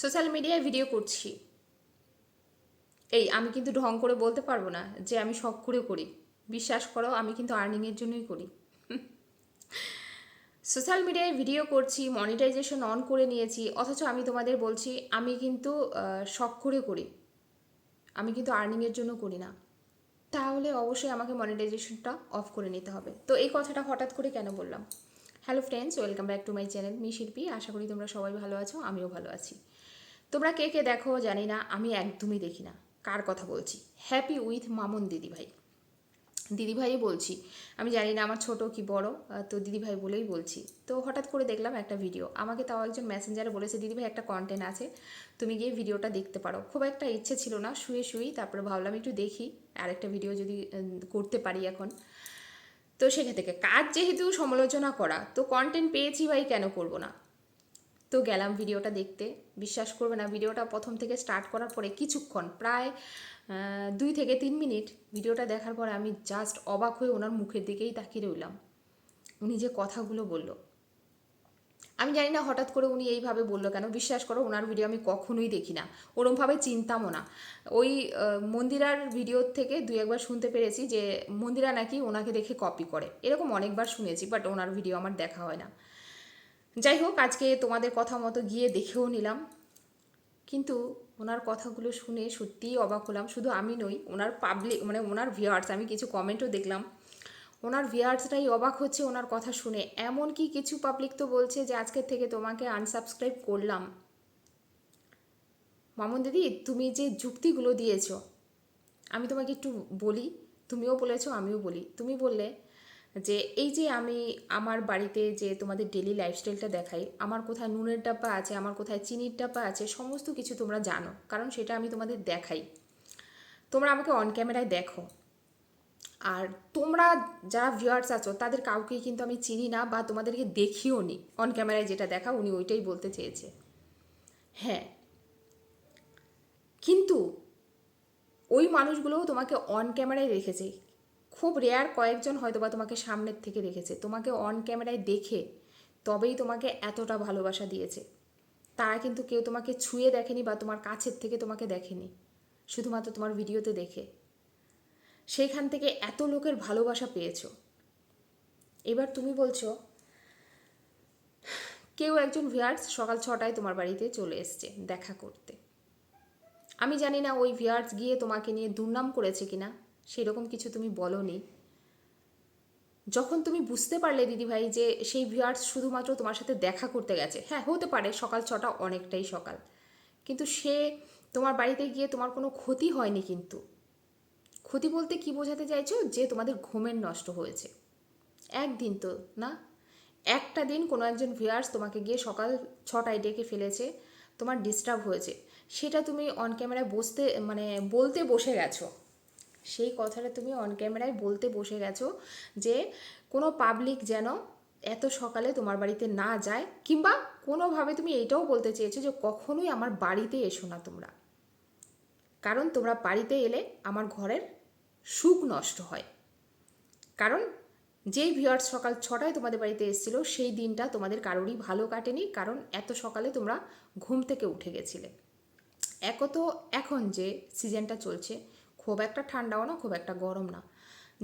Social মিডিয়ায় video করছি। এই, আমি কিন্তু ঢং করে বলতে পারব না যে আমি শখ করে করি। বিশ্বাস করো, আমি কিন্তু আর্নিংয়ের জন্যই করি। সোশ্যাল মিডিয়ায় ভিডিও করছি মনিটাইজেশন অন করে নিয়েছি, অথচ আমি তোমাদের বলছি, আমি কিন্তু শখ করে করি। আমি কিন্তু আর্নিংয়ের জন্য করি না। তাহলে অবশ্যই আমাকে মনিটাইজেশনটা অফ করে নিতে হবে। তো এই কথাটা হঠাৎ করে কেন বললাম? Hello friends welcome back to my channel me Shilpi. আশা করি তোমরা সবাই ভালো আছো, আমিও ভালো আছি। তোমরা কে কে দেখো জানি না, আমি একদমই দেখি না। কার কথা বলছি? হ্যাপি উইথ মামুন দিদিভাই। দিদিভাই বলছি। আমি জানি না, আমার ছোট কি বড় তো দিদিভাই বলেই বলছি। তো হঠাৎ করে দেখলাম একটা ভিডিও আমাকে তাও একজন মেসেঞ্জারে বলেছে, দিদিভাই, একটা কন্টেন্ট আছে, তুমি গিয়ে ভিডিওটা দেখতে পারো। খুব একটা ইচ্ছে ছিল না, শুয়ে শুয়েই তারপরে ভাবলাম একটু দেখি, আরেকটা ভিডিও যদি করতে পারি এখন। তো সেখান থেকে, কাজ যেহেতু সমালোচনা করা, তো কন্টেন্ট পেয়েছি ভাই কেন করব না? তো গেলাম ভিডিওটা দেখতে। বিশ্বাস করবে না, ভিডিওটা প্রথম থেকে স্টার্ট করার পরে কিছুক্ষণ, প্রায় দুই থেকে তিন মিনিট ভিডিওটা দেখার পরে আমি জাস্ট অবাক হয়ে ওনার মুখের দিকেই তাকিয়ে রইলাম। উনি যে কথাগুলো বলল। আমি জানি না হঠাৎ করে উনি এইভাবে বলল কেন, বিশ্বাস করো ওনার ভিডিও আমি কখনোই দেখি না, ওরমভাবে চিনতামও না। ওই মন্দিরার ভিডিও থেকে দুই একবার শুনতে পেরেছি যে মন্দিরা নাকি ওনাকে দেখে কপি করে। এরকম অনেকবার শুনেছি বাট ওনার ভিডিও আমার দেখা হয় না। যাই হোক, আজকে তোমাদের কথা মতো গিয়ে দেখেও নিলাম। কিন্তু ওনার কথাগুলো শুনে সত্যিই অবাক হলাম। শুধু আমি নই, ওনার পাবলিক মানে ওনার ভিউয়ার্স আমি কিছু কমেন্টও দেখলাম। ওনার ভিউয়ার্সরাই অবাক হচ্ছে ওনার কথা শুনে। এমন কি কিছু পাবলিক তো বলছে যে, আজকের থেকে তোমাকে আনসাবস্ক্রাইব করলাম। মামুন দিদি, তুমি যে যুক্তিগুলো দিয়েছ, আমি তোমাকে একটু বলি। তুমিও বলেছ, আমিও বলি। তুমি বললে যে এই যে আমি আমার বাড়িতে যে তোমাদের ডেলি লাইফস্টাইলটা দেখাই, আমার কোথায় নুনের ডাব্বা আছে, আমার কোথায় চিনির ডাব্বা আছে, সমস্ত কিছু তোমরা জানো। কারণ সেটা আমি তোমাদের দেখাই। তোমরা আমাকে অন ক্যামেরায় দেখো। আর তোমরা যারা ভিউয়ার্স আছো, তাদের কাউকেই কিন্তু আমি চিনি না বা তোমাদেরকে দেখিও নি। অন ক্যামেরায় যেটা দেখা, উনি ওইটাই বলতে চেয়েছে। হ্যাঁ। কিন্তু ওই মানুষগুলোও তোমাকে অন ক্যামেরায় রেখেছে। খুব রেয়ার কয়েকজন হয়তো বা তোমাকে সামনের থেকে দেখেছে। তোমাকে অন ক্যামেরায় দেখে তবেই তোমাকে এতটা ভালোবাসা দিয়েছে। তারা কিন্তু কেউ তোমাকে ছুঁয়ে দেখেনি বা তোমার কাছের থেকে তোমাকে দেখেনি, শুধুমাত্র তোমার ভিডিওতে দেখে। সেইখান থেকে এত লোকের ভালোবাসা পেয়েছ। এবার তুমি বলছো, কেউ একজন ভিয়ার্স সকাল ছটায় তোমার বাড়িতে চলে এসছে দেখা করতে। আমি জানি না ওই ভিয়ার্স গিয়ে তোমাকে নিয়ে দুর্নাম করেছে কিনা। সেরকম কিছু তুমি বলনি। যখন তুমি বুঝতে পারলে দিদিভাই যে সেই ভিউয়ার্স শুধুমাত্র তোমার সাথে দেখা করতে গেছে। হ্যাঁ হতে পারে সকাল ছটা অনেকটাই সকাল। কিন্তু সে তোমার বাড়িতে গিয়ে তোমার কোনো ক্ষতি হয়নি কিন্তু। ক্ষতি বলতে কি বোঝাতে চাইছো? যে তোমাদের ঘুমের নষ্ট হয়েছে। একদিন তো, না? একটা দিন কোনো একজন ভিউয়ার্স তোমাকে গিয়ে সকাল ছটায় ডেকে ফেলেছে, তোমার ডিস্টার্ব হয়েছে। সেটা তুমি অন ক্যামেরায় বসতে মানে বলতে বসে গেছো। সেই কথাটা তুমি অন ক্যামেরায় বলতে বসে গেছো যে কোনো পাবলিক যেন এত সকালে তোমার বাড়িতে না যায় কিংবা কোনোভাবে তুমি এইটাও বলতে চেয়েছো যে কখনোই আমার বাড়িতে এসো না তোমরা। কারণ তোমরা বাড়িতে এলে আমার ঘরের সুখ নষ্ট হয়। কারণ যেই ভিউয়ার্স সকাল ছটায় তোমাদের বাড়িতে এসেছিল, সেই দিনটা তোমাদের কারোরই ভালো কাটেনি, কারণ এত সকালে তোমরা ঘুম থেকে উঠে গেছিলে। এক তো এখন যে সিজনটা চলছে খুব একটা ঠান্ডাও না, খুব একটা গরম না।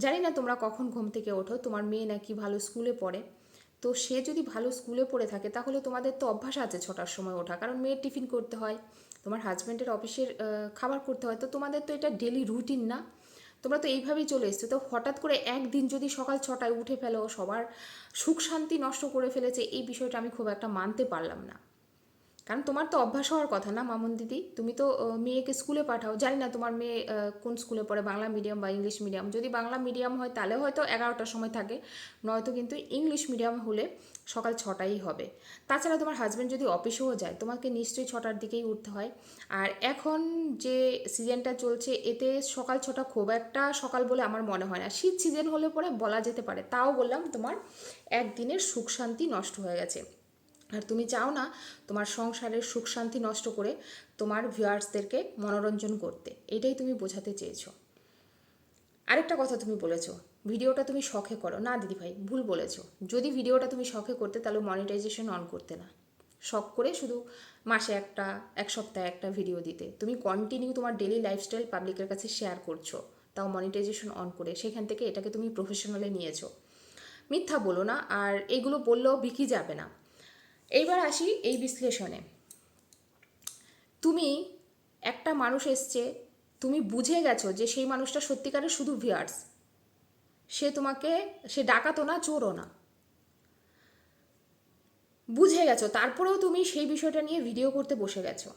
জানি না তোমরা কখন ঘুম থেকে ওঠো, তোমার মেয়ে নাকি ভালো স্কুলে পড়ে। তো সে যদি ভালো স্কুলে পড়ে থাকে, তাহলে তোমাদের তো অভ্যাস আছে ছটার সময় ওঠা। কারণ মেয়ের টিফিন করতে হয়, তোমার হাজব্যান্ডের অফিসের খাবার করতে হয়, তো তোমাদের তো এটা ডেলি রুটিন না। তোমরা তো এইভাবেই চলে এসছো। তো হঠাৎ করে একদিন যদি সকাল ছটায় উঠে ফেলো, সবার সুখ শান্তি নষ্ট করে ফেলেছে, এই বিষয়টা আমি খুব একটা মানতে পারলাম না। কারণ তোমার তো অভ্যাস হওয়ার কথা না, মামুন দিদি? তুমি তো মেয়েকে স্কুলে পাঠাও। জানি না তোমার মেয়ে কোন স্কুলে পড়ে, বাংলা মিডিয়াম বা ইংলিশ মিডিয়াম যদি বাংলা মিডিয়াম হয়, তাহলে হয়তো এগারোটার সময় থাকে। নয়তো কিন্তু ইংলিশ মিডিয়াম হলে সকাল ছটাই হবে। তাছাড়া তোমার হাজব্যান্ড যদি অফিসেও যায়, তোমাকে নিশ্চয়ই ছটার দিকেই উঠতে হয়। আর এখন যে সিজনটা চলছে, এতে সকাল ছটা খুব একটা সকাল বলে আমার মনে হয় না। শীত সিজন হলে পরে বলা যেতে পারে। তাও বললাম তোমার একদিনের সুখ শান্তি নষ্ট হয়ে গেছে। আর তুমি চাও না তোমার সংসারের সুখ শান্তি নষ্ট করে তোমার ভিউয়ার্সদেরকে মনোরঞ্জন করতে। এটাই তুমি বোঝাতে চেয়েছো। আরেকটা কথা তুমি বলেছ, ভিডিওটা তুমি শখে করো। না দিদি ভাই ভুল বলেছ। যদি ভিডিওটা তুমি শখে করতে, তাহলে মনিটাইজেশন অন করতে না। শখ করে শুধু মাসে একটা, এক সপ্তাহে একটা ভিডিও দিতে। তুমি কন্টিনিউ তোমার ডেলি লাইফস্টাইল পাবলিকের কাছে শেয়ার করছ, তাও মনিটাইজেশন অন করে। সেখান থেকে এটাকে তুমি প্রফেশনালে নিয়েছো। মিথ্যা বলো না, আর এগুলো বললেও বিকি যাবে না। এইবার আসি এই বিশ্লেষণে। তুমি একটা মানুষ এসছে, তুমি বুঝে গেছো যে সেই মানুষটা সত্যিকারের শুধু ভিয়ার্স সে তোমাকে, সে ডাকাতো না, চোরও না। বুঝে গেছো, তারপরেও তুমি সেই বিষয়টা নিয়ে ভিডিও করতে বসে গেছো।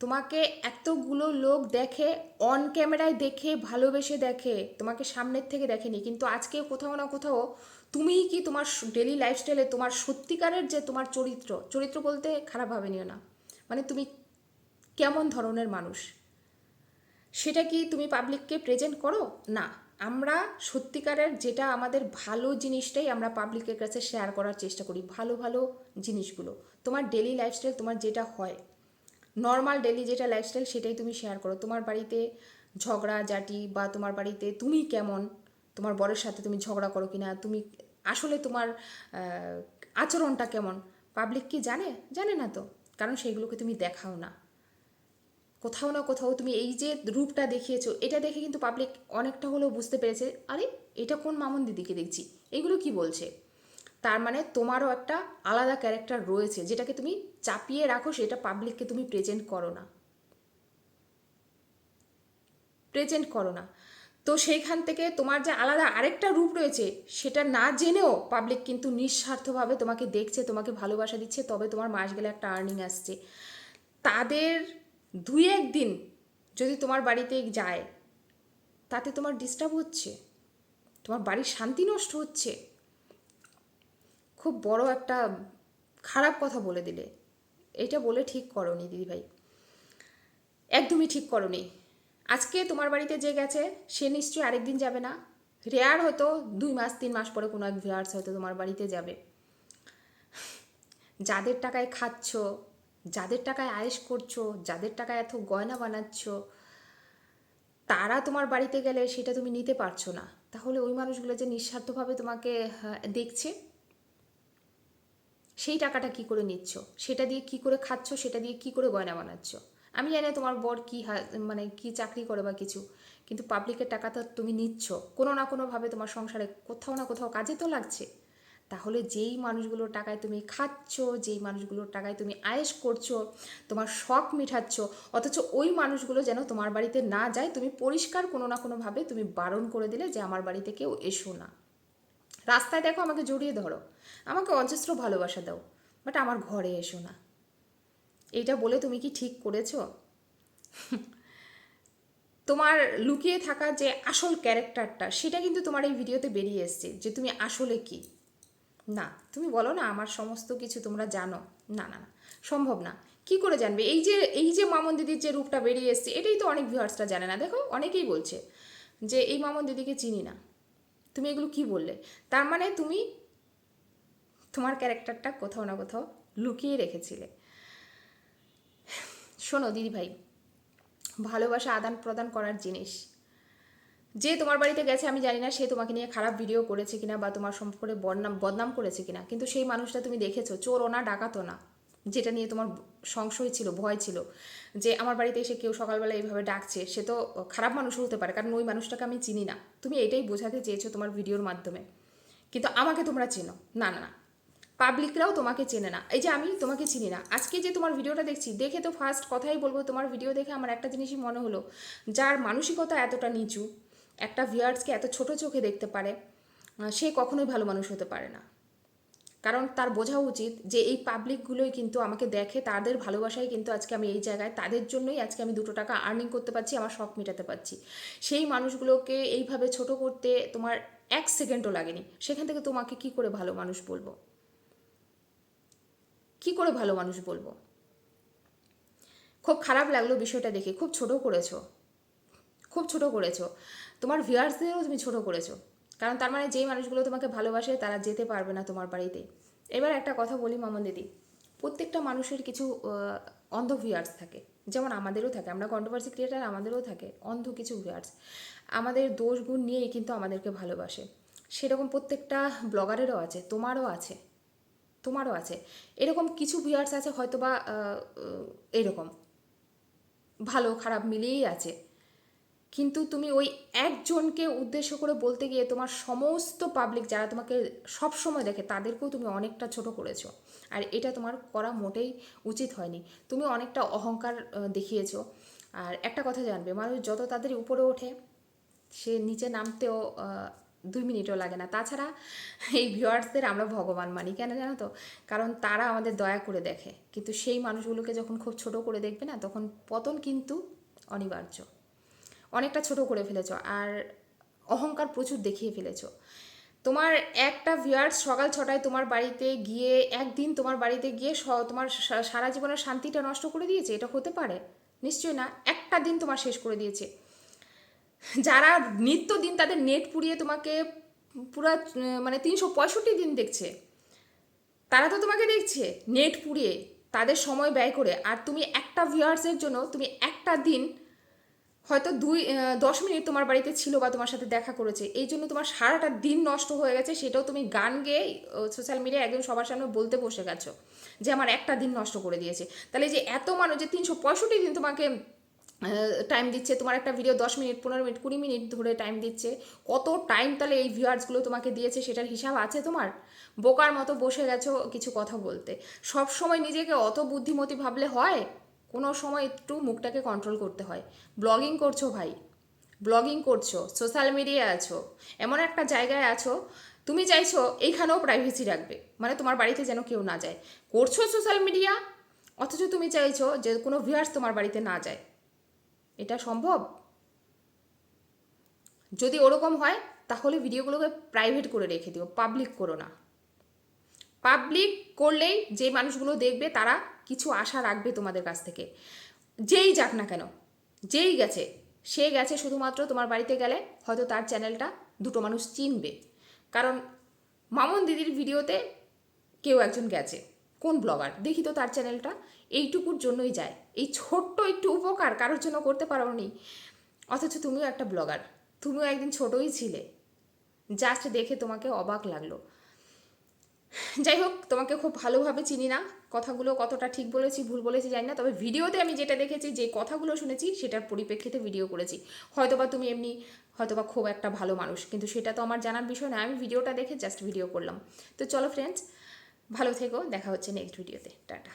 তোমাকে এতগুলো লোক দেখে অন ক্যামেরায় দেখে, ভালোবেসে দেখে, তোমাকে সামনের থেকে দেখেনি, কিন্তু আজকে কোথাও না কোথাও তুমিই কি তোমার ডেলি লাইফস্টাইলে তোমার সত্যিকারের যে তোমার চরিত্র চরিত্র বলতে খারাপ ভাবে নিও না। মানে তুমি কেমন ধরনের মানুষ? সেটা কি তুমি পাবলিককে প্রেজেন্ট করো? না। আমরা সত্যিকারের যেটা আমাদের ভালো জিনিসটাই আমরা পাবলিকের কাছে শেয়ার করার চেষ্টা করি, ভালো ভালো জিনিসগুলো। তোমার ডেলি লাইফস্টাইল তোমার যেটা হয় নর্মাল ডেলি যেটা লাইফস্টাইল সেটাই তুমি শেয়ার করো। তোমার বাড়িতে ঝগড়া, জাটি বা তোমার বাড়িতে তুমি কেমন তোমার বরের সাথে তুমি ঝগড়া করো কিনা, তুমি আসলে তোমার আচরণটা কেমন? পাবলিক কি জানে? জানে না তো। কারণ সেইগুলোকে তুমি দেখাও না। কোথাও না কোথাও তুমি এই যে রূপটা দেখিয়েছো, এটা দেখে কিন্তু পাবলিক অনেকটা হলেও বুঝতে পেরেছে, আরে, এটা কোন মামুন দিদিকে দেখছি? এগুলো কি বলছে? তার মানে তোমারও একটা আলাদা ক্যারেক্টার রয়েছে, যেটাকে তুমি চাপিয়ে রাখো, সেটা পাবলিককে তুমি প্রেজেন্ট করো না। প্রেজেন্ট করো না। তো সেইখান থেকে তোমার যে আলাদা আরেকটা রূপ রয়েছে, সেটা না জেনেও পাবলিক কিন্তু নিঃস্বার্থভাবে তোমাকে দেখছে, তোমাকে ভালোবাসা দিচ্ছে, তবে তোমার মাস গেলে একটা আর্নিং আসছে। তাদের দুই একদিন যদি তোমার বাড়িতে যায়, তাতে তোমার ডিস্টার্ব হচ্ছে, তোমার বাড়ির শান্তি নষ্ট হচ্ছে। খুব বড় একটা খারাপ কথা বলে দিলে। এটা বলে ঠিক করনি দিদিভাই। একদমই ঠিক করনি। আজকে তোমার বাড়িতে যে গেছে সে নিশ্চয়ই আরেকদিন যাবে না। রেয়ার হয়তো দুই মাস তিন মাস পরে কোনো এক ভিয়ার্স হয়তো তোমার বাড়িতে যাবে। যাদের টাকায় খাচ্ছ যাদের টাকায় আয়েস করছ যাদের টাকায় এত গয়না বানাচ্ছ তারা তোমার বাড়িতে গেলে সেটা তুমি নিতে পারছ না। তাহলে ওই মানুষগুলো যে নিঃস্বার্থভাবে তোমাকে হ্যাঁ, দেখছে সেই টাকাটা কি করে নিচ্ছ? সেটা দিয়ে কি করে খাচ্ছ? সেটা দিয়ে কি করে গয়না বানাচ্ছ? আমি জানি তোমার বর কি মানে কি চাকরি করে বা কিছু, কিন্তু পাবলিকের টাকা তো তুমি নিচ্ছ। কোনো না কোনোভাবে তোমার সংসারে কোথাও না কোথাও কাজে তো লাগছে। তাহলে যেই মানুষগুলোর টাকায় তুমি খাচ্ছ, যেই মানুষগুলোর টাকায় তুমি আয়েস করছ, তোমার শখ মিঠাচ্ছ অথচ ওই মানুষগুলো যেন তোমার বাড়িতে না যায়, তুমি পরিষ্কার কোনো না কোনোভাবে তুমি বারণ করে দিলে যে আমার বাড়িতে কেউ এসো না। রাস্তায় দেখো আমাকে জড়িয়ে ধরো, আমাকে অজস্র ভালোবাসা দাও বাট আমার ঘরে এসো না। এইটা বলে তুমি কি ঠিক করেছ? তোমার লুকিয়ে থাকা যে আসল ক্যারেক্টারটা, সেটা কিন্তু তোমার এই ভিডিওতে বেরিয়ে এসছে যে তুমি আসলে কি। না, তুমি বলো না আমার সমস্ত কিছু তোমরা জানো। না না না, সম্ভব না। কি করে জানবে? এই যে এই যে মামন দিদির যে রূপটা বেরিয়ে এসছে, এটাই তো অনেক ভিউয়ার্সরা জানে না। দেখো, অনেকেই বলছে যে এই মামন দিদিকে চিনি না। তুমি এগুলো কি বললে? তার মানে তুমি তোমার ক্যারেক্টারটা কোথাও না কোথাও লুকিয়ে রেখেছিলে। শোনো দিদি ভাই ভালোবাসা আদান প্রদান করার জিনিস। যে তোমার বাড়িতে গেছে, আমি জানি না সে তোমাকে নিয়ে খারাপ ভিডিও করেছে কিনা বা তোমার সম্পর্কে বদনাম বদনাম করেছে কিনা। কিন্তু সেই মানুষটা তুমি দেখেছ, চোরও না ডাকাতো না। যেটা নিয়ে তোমার সংশয় ছিল, ভয় ছিল, যে আমার বাড়িতে এসে কেউ সকালবেলা এইভাবে ডাকছে, সে তো খারাপ মানুষও হতে পারে, কারণ ওই মানুষটাকে আমি চিনি না। তুমি এটাই বোঝাতে চেয়েছো তোমার ভিডিওর মাধ্যমে। কিন্তু আমাকে তোমরা চেনো। না না না। পাবলিকরাও তোমাকে চেনে না। এই যে আমি তোমাকে চিনি না। আজকে যে তোমার ভিডিওটা দেখছি, দেখে তো ফার্স্ট কথাই বলব, তোমার ভিডিও দেখে আমার একটা জিনিসই মনে হলো, যার মানসিকতা এতটা নিচু, একটা ভিউয়ার্সকে এত ছোট চোখে দেখতে পারে সে কখনোই ভালো মানুষ হতে পারে না। কারণ তার বোঝা উচিত যে এই পাবলিকগুলোই কিন্তু আমাকে দেখে, তাদের ভালোবাসাই কিন্তু আজকে আমি এই জায়গায়, তাদের জন্যই আজকে আমি দুটো টাকা আর্নিং করতে পারছি, আমার শখ মেটাতে পারছি। সেই মানুষগুলোকে এইভাবে ছোট করতে তোমার এক সেকেন্ডও লাগেনি। সেখান থেকে তোমাকে কি করে ভালো মানুষ বলব? কি করে ভালো মানুষ বলব? খুব খারাপ লাগল বিষয়টা দেখে, খুব ছোট করেছ। খুব ছোট করেছ। তোমার ভিউয়ার্সদেরও তুমি ছোট করেছ। কারণ তার মানে যেই মানুষগুলো তোমাকে ভালোবাসে, তারা যেতে পারবে না তোমার বাড়িতে। এবার একটা কথা বলি মামন দিদি, প্রত্যেকটা মানুষের কিছু অন্ধ ভিউয়ার্স থাকে। যেমন আমাদেরও থাকে, আমরা কন্ট্রোভার্সি ক্রিয়েটার আমাদেরও থাকে অন্ধ কিছু ভিউয়ার্স আমাদের দোষ গুণ নিয়েই কিন্তু আমাদেরকে ভালোবাসে। সেরকম প্রত্যেকটা ব্লগারেরও আছে, তোমারও আছে। তোমারও আছে। এরকম কিছু ভিউয়ার্স আছে হয়তো বা এরকম। ভালো, খারাপ মিলিয়েই আছে। কিন্তু তুমি ওই একজনকে উদ্দেশ্য করে বলতে গিয়ে তোমার সমস্ত পাবলিক যারা তোমাকে সব সময় দেখে, তাদেরকেও তুমি অনেকটা ছোট করেছ। আর এটা তোমার করা মোটেই উচিত হয়নি। তুমি অনেকটা অহংকার দেখিয়েছো। আর একটা কথা জানবে, মানুষ যত তাদের উপরে ওঠে, সে নিচে নামতেও দুই মিনিটও লাগে না। তাছাড়া এই ভিউয়ার্সদের আমরা ভগবান মানি, কেন জানো তো? কারণ তারা আমাদের দয়া করে দেখে। কিন্তু সেই মানুষগুলোকে যখন খুব ছোট করে দেখবে না, তখন পতন কিন্তু অনিবার্য। অনেকটা ছোট করে ফেলেছ আর অহংকার প্রচুর দেখিয়ে ফেলেছো। তোমার একটা ভিউয়ার্স সকাল ছটায় তোমার বাড়িতে গিয়ে, একদিন তোমার বাড়িতে গিয়ে তোমার সারা জীবনের শান্তিটা নষ্ট করে দিয়েছে? এটা হতে পারে? নিশ্চয়ই না। একটা দিন তোমার শেষ করে দিয়েছে। যারা নিত্যদিন তাদের নেট পুড়িয়ে তোমাকে পুরা মানে তিনশো পঁয়ষট্টি দিন দেখছে, তারা তো তোমাকে দেখছে, নেট পুড়িয়ে তাদের সময় ব্যয় করে। আর তুমি একটা ভিউয়ার্সের জন্য তুমি একটা দিন হয়তো দুই দশ মিনিট তোমার বাড়িতে ছিল বা তোমার সাথে দেখা করেছে। এই জন্য তোমার সারাটা দিন নষ্ট হয়ে গেছে, সেটাও তুমি গান গেয়ে সোশ্যাল মিডিয়ায় একদম সবার সামনে বলতে বসে গেছো যে আমার একটা দিন নষ্ট করে দিয়েছে। তাহলে যে এত মানুষ যে তিনশো পঁয়ষট্টি দিন তোমাকে টাইম দিচ্ছে, তোমার একটা ভিডিও দশ মিনিট, পনেরো মিনিট, কুড়ি মিনিট ধরে টাইম দিচ্ছে। কত টাইম তাহলে এই ভিউয়ার্সগুলো তোমাকে দিয়েছে, সেটার হিসাব আছে তোমার? বোকার মতো বসে গেছো কিছু কথা বলতে। সব সময় নিজেকে অত বুদ্ধিমতী ভাবলে হয়? কোনো সময় একটু মুখটাকে কন্ট্রোল করতে হয়। ব্লগিং করছ ভাই? ব্লগিং করছ? সোশ্যাল মিডিয়ায় আছো? এমন একটা জায়গায় আছো, তুমি চাইছো এইখানেও প্রাইভেসি রাখবে। মানে তোমার বাড়িতে যেন কেউ না যায়। করছ সোশ্যাল মিডিয়া অথচ তুমি চাইছো যে কোনো ভিউয়ার্স তোমার বাড়িতে না যায়। এটা সম্ভব? যদি ওরকম হয়, তাহলে ভিডিওগুলোকে প্রাইভেট করে রেখে দিও পাবলিক করো না। পাবলিক করলেই যে মানুষগুলো দেখবে, তারা কিছু আশা রাখবে তোমাদের কাছ থেকে। যেই যাক না কেন, যেই গেছে, সে গেছে শুধুমাত্র তোমার বাড়িতে গেলে, হয়তো তার চ্যানেলটা দুটো মানুষ চিনবে। কারণ মামুন দিদির ভিডিওতে কেউ একজন গেছে। কোন ব্লগার? দেখি তো তার চ্যানেলটা। এইটুকুর জন্যই যায়। এই ছোট্ট একটু উপকার কারোর জন্য করতে পারো নি অথচ তুমিও একটা ব্লগার। তুমিও একদিন ছোটই ছিলে। জাস্ট দেখে তোমাকে অবাক লাগল। যাই হোক, তোমাকে খুব ভালোভাবে চিনি না। কথাগুলো কতটা ঠিক বলেছি, ভুল বলেছি জানি না। তবে ভিডিওতে আমি যেটা দেখেছি, যে কথাগুলো শুনেছি, সেটার পরিপ্রেক্ষিতে ভিডিও করেছি। হয়তোবা তুমি এমনি, হয়তোবা খুব একটা ভালো মানুষ। কিন্তু সেটা তো আমার জানার বিষয় না আমি ভিডিওটা দেখে জাস্ট ভিডিও করলাম। তো চলো ফ্রেন্ডস ভালো থেকো দেখা হচ্ছে নেক্সট ভিডিওতে টাটা।